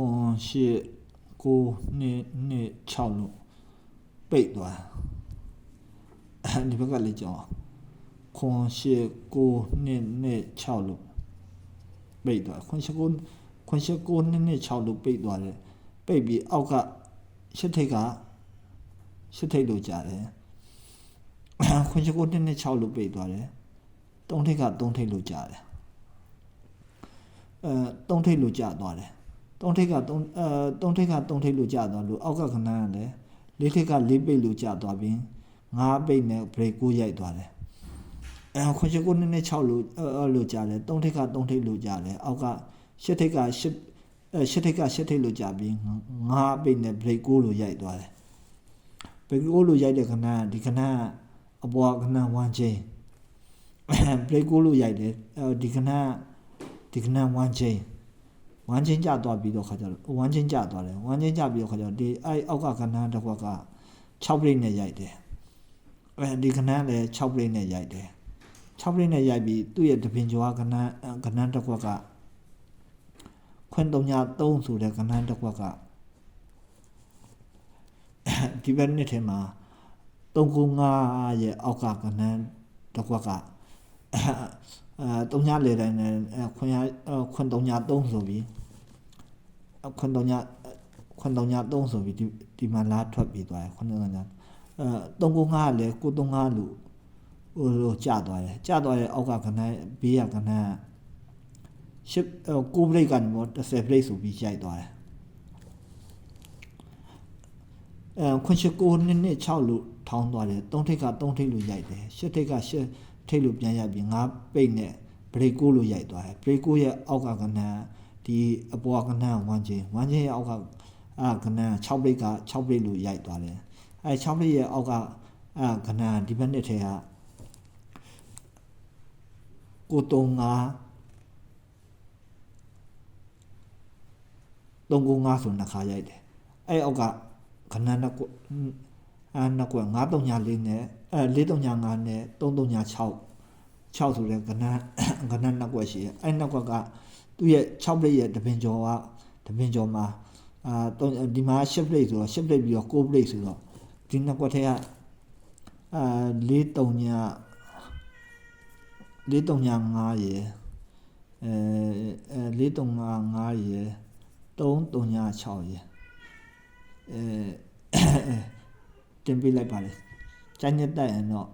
ခွန်ရှစ်ကိုနှစ်နှစ်6လို့ပိတ်သွားဒီဘက်ကလည်းကြောင်းခွန်ရှစ်ကိုနှစ်နှစ်6လို့ပိတ်သွားခွန်ရှစ်ကိုခွန်ရှစ်ကိုနှစ်နှစ်6လို့ပိတ်သွားတယ်ပိတ်ပြီးအောက်ကရှစ်ထိတ်ကရှစ်ထိတ်လို့ကြားတယ်ခွန်ရှစ်ကိုနှစ်နှစ်6လို့ပိတ်သွားတယ်သုံးထိတ်ကသုံးထိတ်လို့ကြားတယ်အဲသုံးထိတ်လို့ကြားသွားတယ် သုံးထိတ်ကသုံးအဲသုံးထိတ်ကသုံးထိတ်လို့ကြားသွားလို့အောက်ကခဏကလည်းလေးထိတ်ကလေးပိတ်လို့ကြားသွားပြီးငါးပိတ်နဲ့ break ကိုရိုက်သွားတယ်အဲခွန်ချကိုနည်းနည်း6လို့အဲလို့ကြားတယ်သုံးထိတ်ကသုံးထိတ်လို့ကြားတယ်အောက်ကရှစ်ထိတ်ကရှစ်အဲရှစ်ထိတ်ကရှစ်ထိတ်လို့ကြားပြီးငါးပိတ်နဲ့ break ကိုလို့ရိုက်သွားတယ် break ကိုလို့ရိုက်တဲ့ခဏဒီခဏအပေါ်ခဏ1 chain break ကိုလို့ရိုက်တယ်အဲဒီခဏဒီခဏ1 chain ဝမ်းချင်းကြသွားပြီးတော့ခါကြတော့ဝမ်းချင်းကြသွားတယ်ဝမ်းချင်းကြပြီးတော့ခါကြတော့ဒီအဲ့အောက်ကကဏ္ဍတစ်ခွက်က6ပရိတ်နဲ့ရိုက်တယ်အဲဒီကဏ္ဍလည်း6ပရိတ်နဲ့ရိုက်တယ်6ပရိတ်နဲ့ရိုက်ပြီးသူ့ရဲ့တပင်ကျော်ကကဏ္ဍကဏ္ဍတစ်ခွက်ကခွန်း303ဆိုတဲ့ကဏ္ဍတစ်ခွက်ကဒီဘက်နှစ်ထဲမှာ395ရဲ့အောက်ကကဏ္ဍတစ်ခွက်က အဲတုံညာလေတိုင်းနဲ့ခွန်ရခွန်တုံညာ3ဆိုပြီးခွန်တုံညာခွန်တုံညာ3ဆိုပြီးဒီဒီမှာလာထွက်ပြီးသွားတယ်ခွန်တုံညာအဲ395လည်း935လို့ဟိုလိုကျသွားတယ်ကျသွားတဲ့အောက်ကခဏဘေးကခဏရှစ်ကိုဘရိတ်ကနေတော့10ဘရိတ်ဆိုပြီးရိုက်သွားတယ်အဲခွန်ရှိကိုနှစ်နှစ်6လို့ထောင်းသွားတယ်3ထိတ်က3ထိတ်လို့ရိုက်တယ်10ထိတ်က10 ထိတ်လို့ပြန်ရပြီးငါပိတ်နဲ့ break ကိုလို့ရိုက်သွားတယ် break ကိုရဲ့အောက်ကကဏ္ဍဒီအပေါ်ကဏ္ဍဝမ်းချင်းဝမ်းချင်းရဲ့အောက်ကအာကဏ္ဍ6 break က6 break လို့ရိုက်သွားတယ်အဲ6 break ရဲ့အောက်ကအာကဏ္ဍဒီဘက်နှစ်ထဲကကိုတုံငါသုံးကိုငါဆိုနှစ်ခါရိုက်တယ်အဲအောက်ကခဏနှစ်ကို အာနှစ်ကွ934နဲ့အဲ435နဲ့336 6ဆိုတဲ့ကဏ္ဍကဏ္ဍနှစ်ကွက်ရှိတယ်အဲနှစ်ကွက်ကသူ့ရဲ့6 plate ရဲ့တပင်ကျော်ကတပင်ကျော်မှာအာဒီမှာ10 plate ဆိုတော့10 plate ပြီးတော့9 plate ဆိုတော့ဒီနှစ်ကွက်ထဲကအာ439 435ရယ်အဲ435ရယ်336ရယ်အဲ တင်ပြလိုက်ပါလေကျန်ညက်တက်ရင်တော့